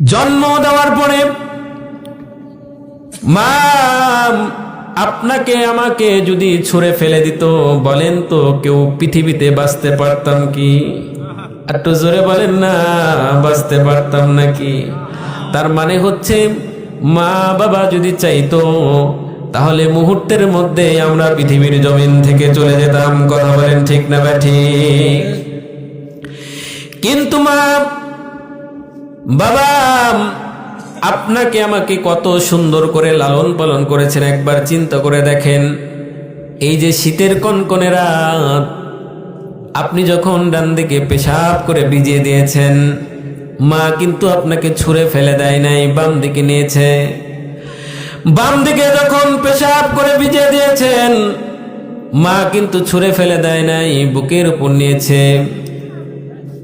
জন্ম দেওয়ার পরে মা আপনাকে আমাকে যদি ছুঁড়ে ফেলে দিত, বলেন তো কেউ পৃথিবীতে বাঁচতে পারতাম কি? একটু জোরে বলেন, না, বাঁচতে পারতাম নাকি তার মানে হচ্ছে, মা বাবা যদি চাইতো, তাহলে মুহূর্তের মধ্যে আমরা পৃথিবীর জমিন থেকে চলে যেতাম। কথা বলেন ঠিক না বা ঠিক কিন্তু মা বাবা, আপনাকে আমাকে কত সুন্দর করে লালন পালন করেছেন, একবার চিন্তা করে দেখেন। এই যে শীতের কনকনে রাত, আপনি যখন ডান দিকে পেশাব করে ভিজিয়ে দিয়েছেন, মা কিন্তু আপনাকে ছুঁড়ে ফেলে দেয় নাই, বাম দিকে নিয়েছে। বাম দিকে যখন পেশাব করে ভিজিয়ে দিয়েছেন, মা কিন্তু ছুঁড়ে ফেলে দেয় নাই, বুকের উপর নিয়েছে।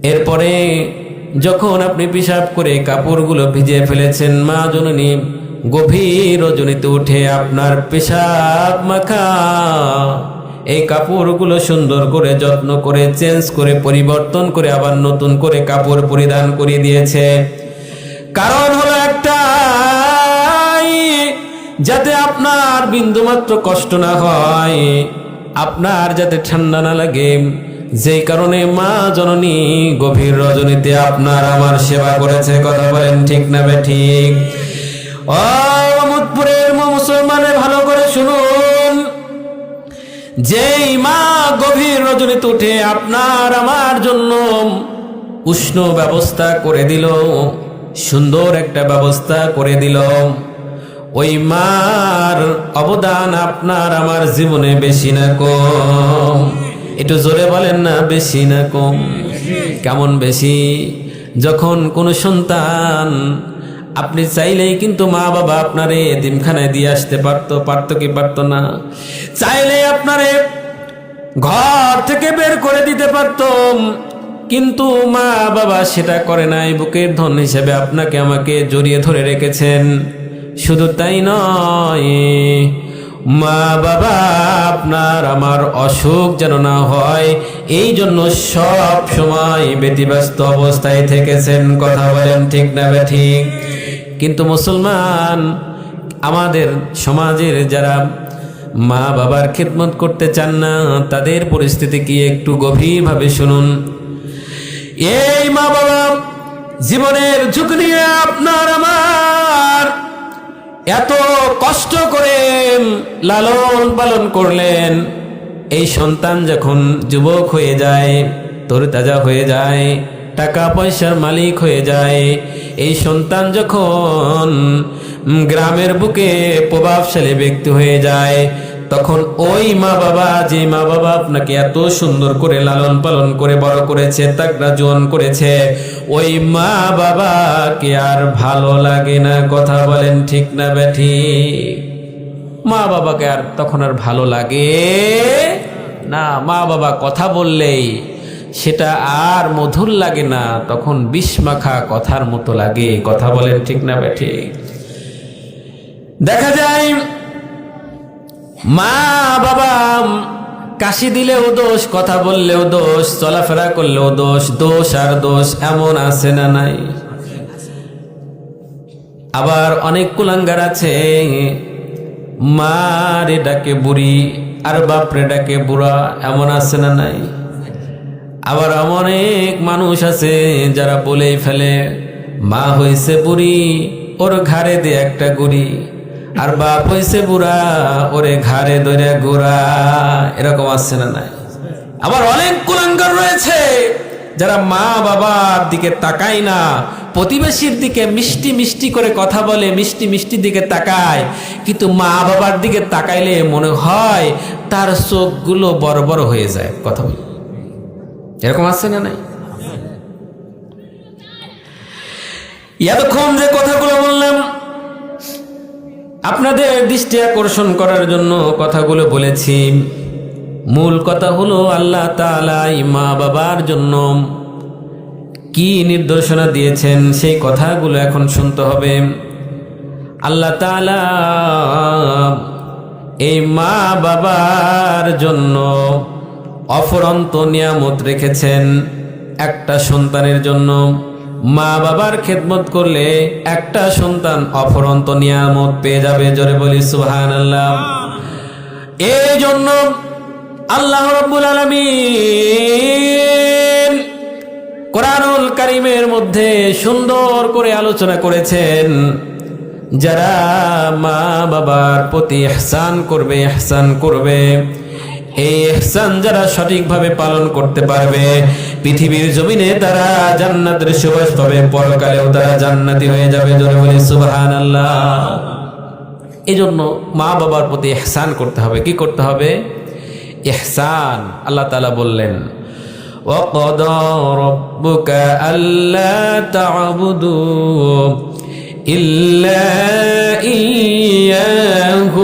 এরপরে যখন আপনি পেশাব করে কাপড়গুলো ভিজিয়ে ফেলেছেন, মা জননী গভীর রজনীতে উঠে আপনার পেশাব মাখা এই কাপড়গুলো সুন্দর করে, যত্ন করে, চেঞ্জ করে, পরিবর্তন করে, আবার নতুন করে কাপড় পরিধান করিয়ে দিয়েছে। কারণ হলো একটা যাতে আপনার বিন্দুমাত্র কষ্ট না হয়, আপনার যাতে ঠান্ডা না লাগে যেই কারণে মা জননী গভীর রজনীতে আপনার আমার সেবা করেছে, কথা বলেন ঠিক না বে ঠিক? ও মুদপুরের মুসলমানে ভালো করে শুনুন। যেই মা গভীর রজনীতে উঠে আপনার আমার জন্য উষ্ণ ব্যবস্থা করে দিল, সুন্দর একটা ব্যবস্থা করে দিল। ওই মার অবদান আপনার আমার জীবনে বেশি না কম। একটু জোরে বলেন না, বেশি না কম। কেমন বেশি? যখন কোনো সন্তান আপনি চাইলেই কিন্তু মা বাবা আপনারে এতিমখানায় দিয়ে আসতে পারতো পারতো কি পারতো না? চাইলে আপনারে ঘর থেকে বের করে দিতে পারতাম কিন্তু মা বাবা সেটা করে নাই। বুকের ধন হিসেবে আপনাকে আমাকে জড়িয়ে ধরে রেখেছেন। শুধু তাই নয় মা বাবা, আপনার আমার অসুখ যেন না হয়, এই জন্য সব সময় ব্যতিব্যস্ত অবস্থায় থেকেছেন, কথা বলেন ঠিক না ঠিক কিন্তু মুসলমান, আমাদের সমাজের যারা মা বাবার খেদমত করতে চান না, তাদের পরিস্থিতি কি একটু গভীরভাবে শুনুন। এই মা বাবা, জীবনের ঝুঁকি নিয়ে এত কষ্ট করে লালন পালন করলেন। এই সন্তান যখন যুবক হয়ে যায়, তরতাজা হয়ে যায় টাকা পয়সার মালিক হয়ে যায়, এই সন্তান যখন গ্রামের বুকে প্রভাবশালী ব্যক্তি হয়ে যায় তখন ওই মা বাবা, যে মা বাবা আপনাকে এত সুন্দর করে লালন পালন করে, বড় করেছে তাকড়া জোয়ান করেছে, ওই মা বাবাকে আর ভালো লাগে না, কথা বলেন ঠিক না ব্যাঠি মা বাবাকে আর তখন আর ভালো লাগে না। মা বাবা কথা বললেই সেটা আর মধুর লাগে না, তখন বিষ-মাখা কথার মতো লাগে, কথা বলেন ঠিক না ব্যাঠি দেখা যায় মা, বাবা, কাশি দিলেও দোষ, কথা বললেও দোষ, চলাফেরা করলেও দোষ দোষ আর দোষ এমন আছে না নাই। আবার অনেক কুলাঙ্গার আছে। মারে ডাকে বুড়ি, আর বাপরে ডাকে বুড়া, এমন আছে না নাই। আবার অনেক মানুষ আছে যারা বলেই ফেলে, মা হয়েছে বুড়ি, ওর ঘাড়ে দে একটা গুড়ি। আর বাপ হয়েছে বুড়া, ওরে ঘাড়ে ধরে গোড়া। এরকম আসছে না নাই? আবার অনেক কুলাঙ্গার রয়েছে, যারা মা বাবার দিকে তাকায় না, প্রতিবেশীর দিকে মিষ্টি মিষ্টি করে কথা বলে, মিষ্টি মিষ্টি দিকে তাকায়। কিন্তু মা বাবার দিকে তাকাইলে মনে হয় তার চোখগুলো বড় বড় হয়ে যায়, কথা বলে। এরকম আছে না নাই? এতক্ষণ যে বললাম আপনাদের দৃষ্টি আকর্ষণ করার জন্য কথাগুলো বলেছি। মূল কথা হলো আল্লাহ তালাই মা বাবার জন্য কি নির্দেশনা দিয়েছেন, সেই কথাগুলো এখন শুনতে হবে। আল্লাহ তালা এই মা বাবার জন্য অফরন্ত নিয়ামত রেখেছেন একটা সন্তানের জন্য। মা বাবার খেদমত করলে একটা সন্তান অফরন্ত নিয়ামত পেয়ে যাবে, জোরে বলি সুহান আল্লাহ এই জন্য আল্লাহ রব্বুল আলমিন কোরআনুল কারিমের মধ্যে সুন্দর করে আলোচনা করেছেন, যারা মা বাবার প্রতি এহসান করবে এহসান করবে। এই এহসান যারা সঠিকভাবে পালন করতে পারবে পৃথিবীর জমিনে তারা জান্নাতের সুবাস পাবে পরকালেও তারা জান্নাতি হয়ে যাবে জোরে বলি সুবহান আল্লাহ এই জন্য মা বাবার প্রতি এহসান করতে হবে কি করতে হবে এহসান আল্লাহ তালা বললেন وقضى ربك ألا تعبدوا إلا إياه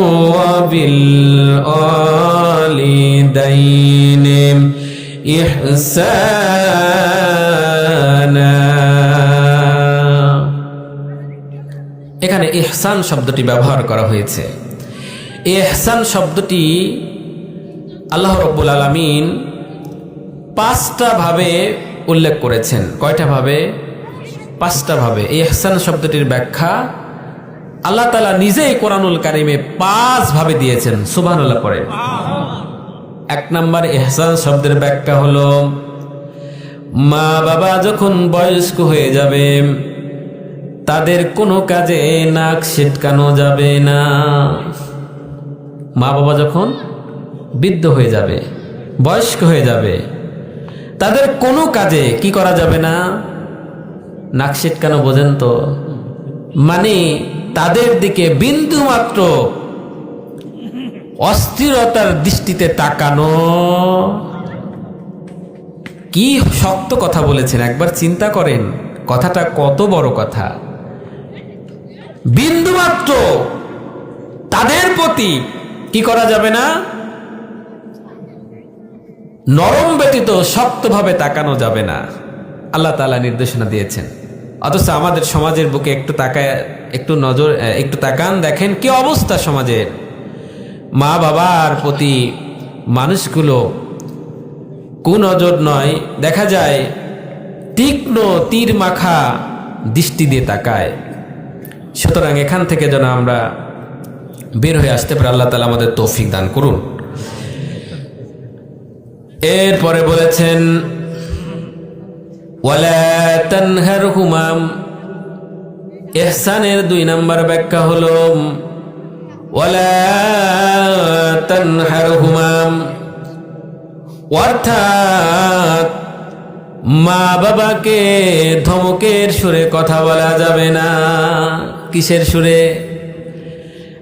وبالوالدين إحسانا এখানে ইহসান শব্দটি ব্যবহার করা হয়েছে এই ইহসান শব্দটি আল্লাহ রব্বুল আলমিন পাঁচটা ভাবে উল্লেখ করেছেন কয়টা ভাবে পাঁচটা ভাবে এই ইহসান শব্দটির ব্যাখ্যা আল্লাহ তালা নিজেই কোরআনুল কারিমে পাঁচ ভাবে দিয়েছেন সুবহানাল্লাহ পরে এক নম্বর ইহসান শব্দের ব্যাখ্যা হলো, মা বাবা যখন বয়স্ক হয়ে যাবে, তাদের কোনো কাজে নাক ছিটকানো যাবে না। মা বাবা যখন বৃদ্ধ হয়ে যাবে, বয়স্ক হয়ে যাবে, তাদের কোনো কাজে কি করা যাবে না? নাক ছিটকানো বোঝেন তো? মানে তাদের দিকে বিন্দু মাত্র অস্থিরতার দৃষ্টিতে তাকানো। কি শক্ত কথা বলেছেন, একবার চিন্তা করেন, কথাটা কত বড় কথা। বিন্দুমাত্র তাদের প্রতি কি করা যাবে না? নরম ব্যতীত শক্তভাবে তাকানো যাবে না। আল্লাহ তালা নির্দেশনা দিয়েছেন। অথচ আমাদের সমাজের বুকে একটু তাকায়, একটু নজর একটু তাকান, দেখেন কি অবস্থা সমাজের। মা বাবার প্রতি মানুষগুলো কুনজর নয়, দেখা যায় তীক্ষ্ণ তীর মাখা দৃষ্টি দিয়ে তাকায়। সুতরাং এখান থেকে যেন আমরা বের হয়ে আসতে পারি, আল্লাহ তালা আমাদের তৌফিক দান করুন। এরপরে বলেছেন, ওয়ালা হুমাম এহসানের দুই নাম্বার ব্যাখ্যা হলো অর্থাৎ মা বাবাকে ধমকের সুরে কথা বলা যাবে না। কিসের সুরে?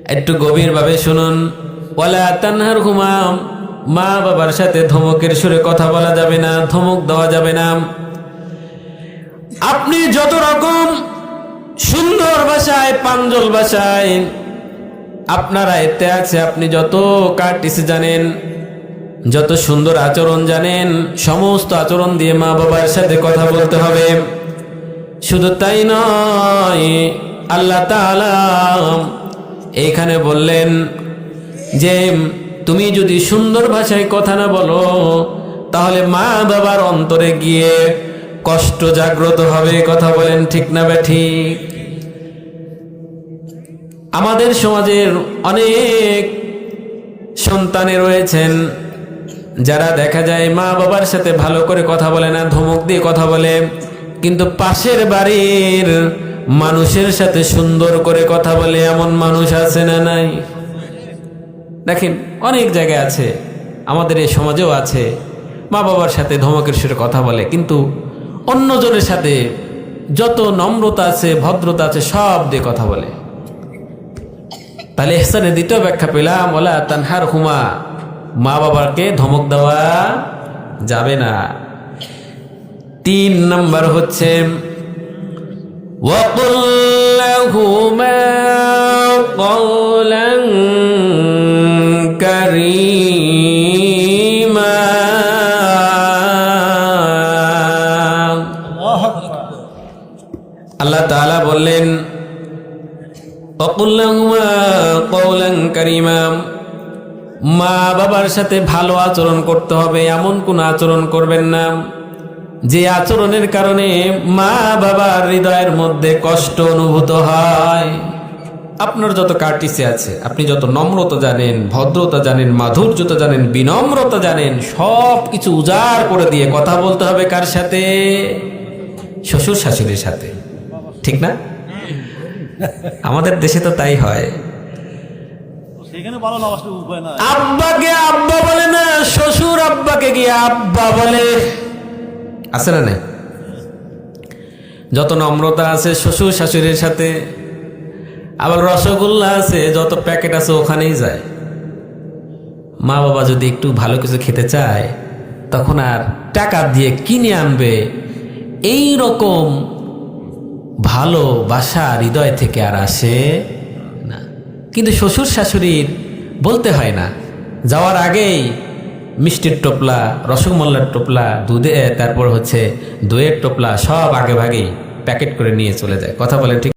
একটু গভীরভাবে শুনুন। ওয়ালা তানহার হুমাম মা বাবার সাথে ধমকের সুরে কথা বলা যাবে না, ধমক দেওয়া যাবে না। আপনি যত রকম সুন্দর ভাষায়, পাঞ্জল ভাষায় আপনারা এতে আছে, আপনি যত কার্টিস জানেন, যত সুন্দর আচরণ জানেন, সমস্ত আচরণ দিয়ে মা বাবার সাথে কথা বলতে হবে। শুধু তাই নয়, আল্লাহ এইখানে বললেন যে, তুমি যদি সুন্দর ভাষায় কথা না বলো, তাহলে মা বাবার অন্তরে গিয়ে কষ্ট জাগ্রত হবে, কথা বলেন ঠিক না বে ঠিক। আমাদের সমাজের অনেক সন্তানে রয়েছেন যারা দেখা যায় মা বাবার সাথে ভালো করে কথা বলে না, ধমক দিয়ে কথা বলে, কিন্তু পাশের বাড়ির মানুষের সাথে সুন্দর করে কথা বলে এমন মানুষ আছে না নাই? দেখেন, অনেক জায়গায় আছে, আমাদের এই সমাজেও আছে, মা বাবার সাথে ধমকের সুরে কথা বলে, কিন্তু অন্যজনের সাথে যত নম্রতা আছে, ভদ্রতা আছে, সব দিয়ে কথা বলে। তাহলে এহসানের দ্বিতীয় ব্যাখ্যা পেলাম ওলা তানহার হুমা মা বাবাকে ধমক দেওয়া যাবে না। তিন নম্বর হচ্ছে আল্লাহ তালা বললেন অকুল কৌলা করিমা মা বাবার সাথে ভালো আচরণ করতে হবে, এমন কোনো আচরণ করবেন না। যে আচরণের কারণে মা বাবার হৃদয়ের মধ্যে কষ্ট অনুভূত হয়। আপনার যত কার্টিসে আছে, আপনি যত নম্রতা জানেন, ভদ্রতা জানেন, মাধুর্যতা জানেন, বিনম্রতা জানেন সব কিছু উজাড় করে দিয়ে কথা বলতে হবে কার সাথে? শ্বশুর শাশুড়ির সাথে। ঠিক না? আমাদের দেশে তো তাই হয়। আব্বাকে আব্বা বলে না শ্বশুর আব্বাকে গিয়ে আব্বা বলে। আছে না যত নম্রতা আছে শ্বশুর শাশুড়ির সাথে আবার রসগোল্লা আছে যত প্যাকেট আছে ওখানেই যায়। মা বাবা যদি একটু ভালো কিছু খেতে চায় তখন আর টাকা দিয়ে কিনে আনবে। এই রকম ভালোবাসা হৃদয় থেকে আর আসে না। কিন্তু শ্বশুর শাশুড়ির বলতে হয় না। যাওয়ার আগেই মিষ্টির টোপলা, রসগোল্লার টোপলা, দুধে তারপর হচ্ছে দইয়ের টোপলা সব আগে ভাগেই প্যাকেট করে নিয়ে চলে যায়। কথা বলেন ঠিক